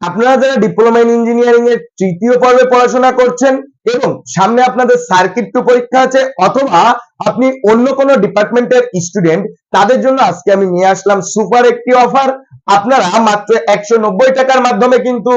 আপনারা যারা diploma in engineering এর তৃতীয় পর্বে পড়াশোনা করছেন এবং সামনে আপনাদের সার্কিট টু পরীক্ষা আছে অথবা আপনি অন্য কোনো ডিপার্টমেন্টের স্টুডেন্ট তাদের জন্য আজকে আমি নিয়ে আসলাম সুপার একটি অফার আপনারা মাত্র একশো নব্বই টাকার মাধ্যমে কিন্তু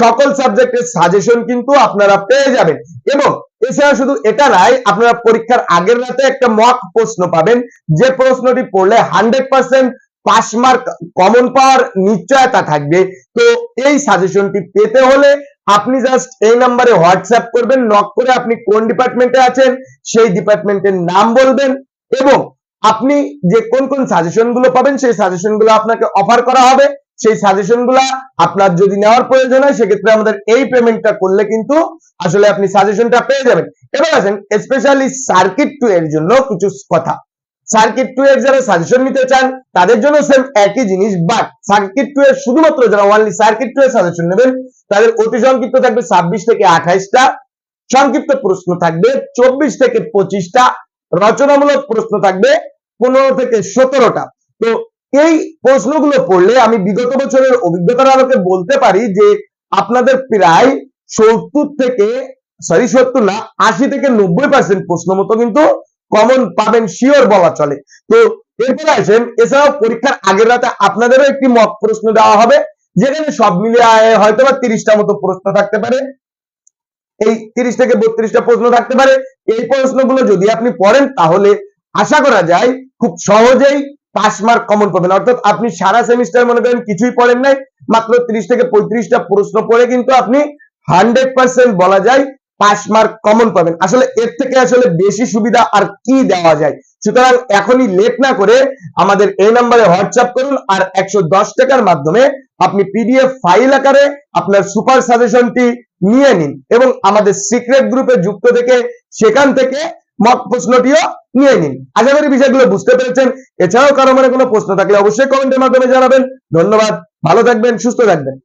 সকল সাবজেক্টের সাজেশন কিন্তু আপনারা পেয়ে যাবেন। এবং এছাড়া শুধু এটা নয়, আপনারা পরীক্ষার আগের রাতে একটা মক প্রশ্ন পাবেন। যে প্রশ্নটি পড়লে hundred percent pass mark common পাওয়ার নিশ্চয়তা থাকবে। তো এই সাজেশনটি পেতে হলে আপনি জাস্ট এই নাম্বারে হোয়াটসঅ্যাপ করবেন নক করে আপনি কোন ডিপার্টমেন্টে আছেন সেই ডিপার্টমেন্টের নাম বলবেন এবং আপনি যে কোন কোন সাজেশনগুলো পাবেন সেই সাজেশনগুলো আপনাকে অফার করা হবে। সেই সাজেশনগুলা আপনার যদি নেওয়ার প্রয়োজন হয়, সেক্ষেত্রে আমাদের এই পেমেন্টটা করলে কিন্তু আসলে আপনি সাজেশনটা পেয়ে যাবেন। এবার আসেন স্পেশালি সার্কিট টু এর জন্য কিছু কথা। সার্কিট টু এর যারা সাজেশন নিতে চান, তাদের জন্য সেম একই জিনিস বাট সার্কিট টু এর শুধুমাত্র যারা ওনলি সার্কিট টু এর সাজেশন নেবেন, তাদের অতি সংক্ষিপ্ত থাকবে ছাব্বিশ থেকে আঠাইশটা, সংক্ষিপ্ত প্রশ্ন থাকবে চব্বিশ থেকে পঁচিশটা, রচনামূলক প্রশ্ন থাকবে পনেরো থেকে সতেরোটা। তো এই প্রশ্নগুলো পড়লে আমি বিগত বছরের অভিজ্ঞতার আলোকে বলতে পারি যে আপনাদের প্রায় সত্তর থেকে সরি সত্তর না, আশি থেকে নব্বই পার্সেন্ট প্রশ্ন মতো কিন্তু কমন পাবেন শিওর বলা চলে। তো এরপরে আসেন, এছাড়াও পরীক্ষার আগের রাতে আপনাদেরও একটি মক প্রশ্ন দেওয়া হবে, যেখানে সব মিলিয়ে হয়তো বা তিরিশটা মতো প্রশ্ন থাকতে পারে। এই তিরিশ থেকে বত্রিশটা প্রশ্ন থাকতে পারে। এই প্রশ্নগুলো যদি আপনি পড়েন, তাহলে আশা করা যায় খুব সহজেই পাস মার্ক কমন পাবেন। অর্থাৎ আপনি সারা সেমিস্টার মনে করেন কিছুই পড়েন নাই, মাত্র তিরিশ থেকে পঁয়ত্রিশটা প্রশ্ন পড়ে কিন্তু আপনি হান্ড্রেড পার্সেন্ট বলা যায় পাস মার্ক কমন পাবেন। আসলে এর থেকে আসলে বেশি সুবিধা আর কি দেওয়া যায়? সুতরাং এখনই লেট না করে আমাদের এই নাম্বারে হোয়াটসঅ্যাপ করুন আর একশো দশ টাকার মাধ্যমে আপনি পিডিএফ ফাইল আকারে আপনার সুপার সাজেশনটি নিয়ে নিন এবং আমাদের সিক্রেট গ্রুপে যুক্ত থেকে সেখান থেকে মত প্রশ্নটিও নিয়ে নিন। আশা করি বিষয়গুলো বুঝতে পেরেছেন। এছাড়াও কারও মনে কোনো প্রশ্ন থাকলে অবশ্যই কমেন্টের মাধ্যমে জানাবেন। ধন্যবাদ। ভালো থাকবেন, সুস্থ থাকবেন।